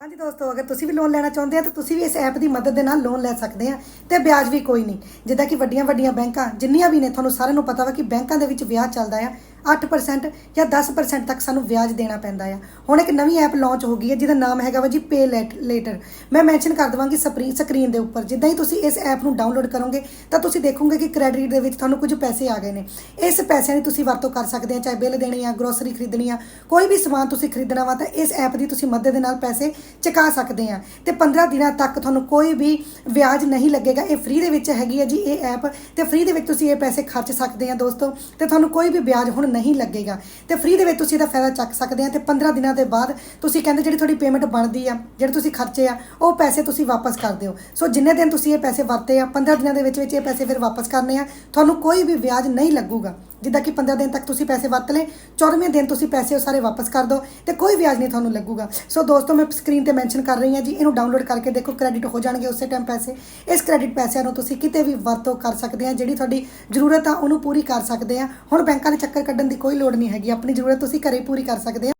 ਹਾਂਜੀ ਦੋਸਤੋ, ਅਗਰ ਤੁਸੀਂ ਵੀ ਲੋਨ ਲੈਣਾ ਚਾਹੁੰਦੇ ਆ, ਤਾਂ ਤੁਸੀਂ ਵੀ ਇਸ ਐਪ ਦੀ ਮਦਦ ਦੇ ਨਾਲ ਲੋਨ ਲੈ ਸਕਦੇ ਆ ਤੇ ਵਿਆਜ ਵੀ ਕੋਈ ਨਹੀਂ। ਜਿੱਦਾਂ ਕਿ ਵੱਡੀਆਂ ਵੱਡੀਆਂ ਬੈਂਕਾਂ, ਜਿੰਨੀਆਂ ਵੀ ਨੇ, ਤੁਹਾਨੂੰ ਸਾਰਿਆਂ ਨੂੰ ਪਤਾ ਵਾ ਕਿ ਬੈਂਕਾਂ ਦੇ ਵਿੱਚ ਵਿਆਜ ਚੱਲਦਾ ਆ। 8% ਜਾਂ 10% ਤੱਕ ਸਾਨੂੰ ਵਿਆਜ ਦੇਣਾ ਪੈਂਦਾ ਆ। ਹੁਣ ਇੱਕ ਨਵੀਂ ਐਪ ਲਾਂਚ ਹੋ ਗਈ ਹੈ, ਜਿਹਦਾ ਨਾਮ ਹੈਗਾ ਵਾ ਜੀ ਪੇ ਲੇਟਰ ਮੈਂ ਮੈਂਸ਼ਨ ਕਰ ਦਵਾਂਗੀ ਸਕਰੀਨ ਦੇ ਉੱਪਰ। ਜਿੱਦਾਂ ਹੀ ਤੁਸੀਂ ਇਸ ਐਪ ਨੂੰ ਡਾਊਨਲੋਡ ਕਰੋਗੇ, ਤਾਂ ਤੁਸੀਂ ਦੇਖੋਗੇ ਕਿ ਕ੍ਰੈਡਿਟ ਦੇ ਵਿੱਚ ਤੁਹਾਨੂੰ ਕੁਝ ਪੈਸੇ ਆ ਗਏ ਨੇ। ਇਸ ਪੈਸਿਆਂ ਦੀ ਤੁਸੀਂ ਵਰਤੋਂ ਕਰ ਸਕਦੇ ਆ, ਚਾਹੇ ਬਿੱਲ ਦੇਣੇ ਆ ਗਰੋਸਰੀ ਖਰੀਦਣੀ ਆ, ਕੋਈ ਵੀ ਸਮਾਨ ਤੁਸੀਂ ਖਰੀਦਣਾ ਵਾ, ਤਾਂ ਇਸ ਐਪ ਦੀ ਤੁਸੀਂ ਮਦਦ ਦੇ ਨਾਲ ਪੈਸੇ ਚੁਕਾ ਸਕਦੇ ਆ। ਤੇ 15 ਦਿਨਾਂ ਤੱਕ ਤੁਹਾਨੂੰ ਕੋਈ ਵੀ ਵਿਆਜ ਨਹੀਂ ਲੱਗੇਗਾ। ਇਹ ਫ੍ਰੀ ਦੇ ਵਿੱਚ ਹੈਗੀ ਹੈ ਜੀ ਇਹ ਐਪ। ਤੇ ਫ੍ਰੀ ਦੇ ਵਿੱਚ ਤੁਸੀਂ ਇਹ ਪੈਸੇ ਖਰਚ ਸਕਦੇ ਆ ਦੋਸਤੋ। ਤੇ ਤੁਹਾਨੂੰ ਕੋਈ ਵੀ ਵਿਆਜ ਹੁਣ ਨਹੀਂ ਲੱਗੇਗਾ। ਤੇ ਫ੍ਰੀ ਦੇ ਵਿੱਚ ਤੁਸੀਂ ਇਹਦਾ ਫਾਇਦਾ ਚੱਕ ਸਕਦੇ ਆ ਤੇ 15 ਦਿਨਾਂ ਦੇ ਬਾਅਦ ਤੁਸੀਂ ਕਹਿੰਦੇ ਜਿਹੜੀ ਤੁਹਾਡੀ ਪੇਮੈਂਟ ਬਣਦੀ ਆ, ਜਿਹੜੇ ਤੁਸੀਂ ਖਰਚੇ ਆ, ਉਹ ਪੈਸੇ ਤੁਸੀਂ ਵਾਪਸ ਕਰ ਦਿਓ। ਸੋ ਜਿੰਨੇ ਦਿਨ ਤੁਸੀਂ ਇਹ ਪੈਸੇ ਵਰਤੇ ਆ 15 ਦਿਨਾਂ ਦੇ ਵਿੱਚ ਵਿੱਚ ਇਹ ਪੈਸੇ ਫਿਰ ਵਾਪਸ ਕਰਨੇ ਆ, ਤੁਹਾਨੂੰ ਕੋਈ ਵੀ ਵਿਆਜ ਨਹੀਂ ਲੱਗੂਗਾ। ਜਿੱਦਾਂ ਕਿ 15 ਦਿਨ ਤੱਕ ਤੁਸੀਂ ਪੈਸੇ ਵਰਤ ਲਏ 14ਵੇਂ ਦਿਨ ਤੁਸੀਂ ਪੈਸੇ ਉਹ ਸਾਰੇ ਵਾਪਸ ਕਰ ਦਿਓ ਤੇ ਕੋਈ ਵਿਆਜ ਨਹੀਂ ਤੁਹਾਨੂੰ ਲੱਗੂਗਾ। ਸੋ ਦੋਸਤੋ, ਮੈਂ ਸਕਰੀਨ ਤੇ ਮੈਂਸ਼ਨ ਕਰ ਰਹੀ ਹਾਂ ਜੀ, ਇਹਨੂੰ ਡਾਊਨਲੋਡ ਕਰਕੇ ਦੇਖੋ ਕ੍ਰੈਡਿਟ ਹੋ ਜਾਣਗੇ ਉਸੇ ਟਾਈਮ ਪੈਸੇ। ਇਸ ਕ੍ਰੈਡਿਟ ਪੈਸਿਆਂ ਨੂੰ ਤੁਸੀਂ ਕਿਤੇ ਵੀ ਵਰਤੋਂ ਕਰ ਸਕਦੇ ਆ ਜਿਹੜੀ ਤੁਹਾਡੀ ਜ਼ਰੂਰਤ ਆ, ਉਹਨੂੰ ਪੂਰੀ ਕਰ ਸਕਦੇ ਆ ਹੁਣ ਬੈਂਕਾਂ ਦੇ ਚੱਕਰ ਕੱਢਣ ਦੀ ਕੋਈ ਲੋੜ ਨਹੀਂ ਹੈਗੀ, ਆਪਣੀ ਜ਼ਰੂਰਤ ਤੁਸੀਂ ਘਰੇ ਪੂਰੀ ਕਰ ਸਕਦੇ ਆ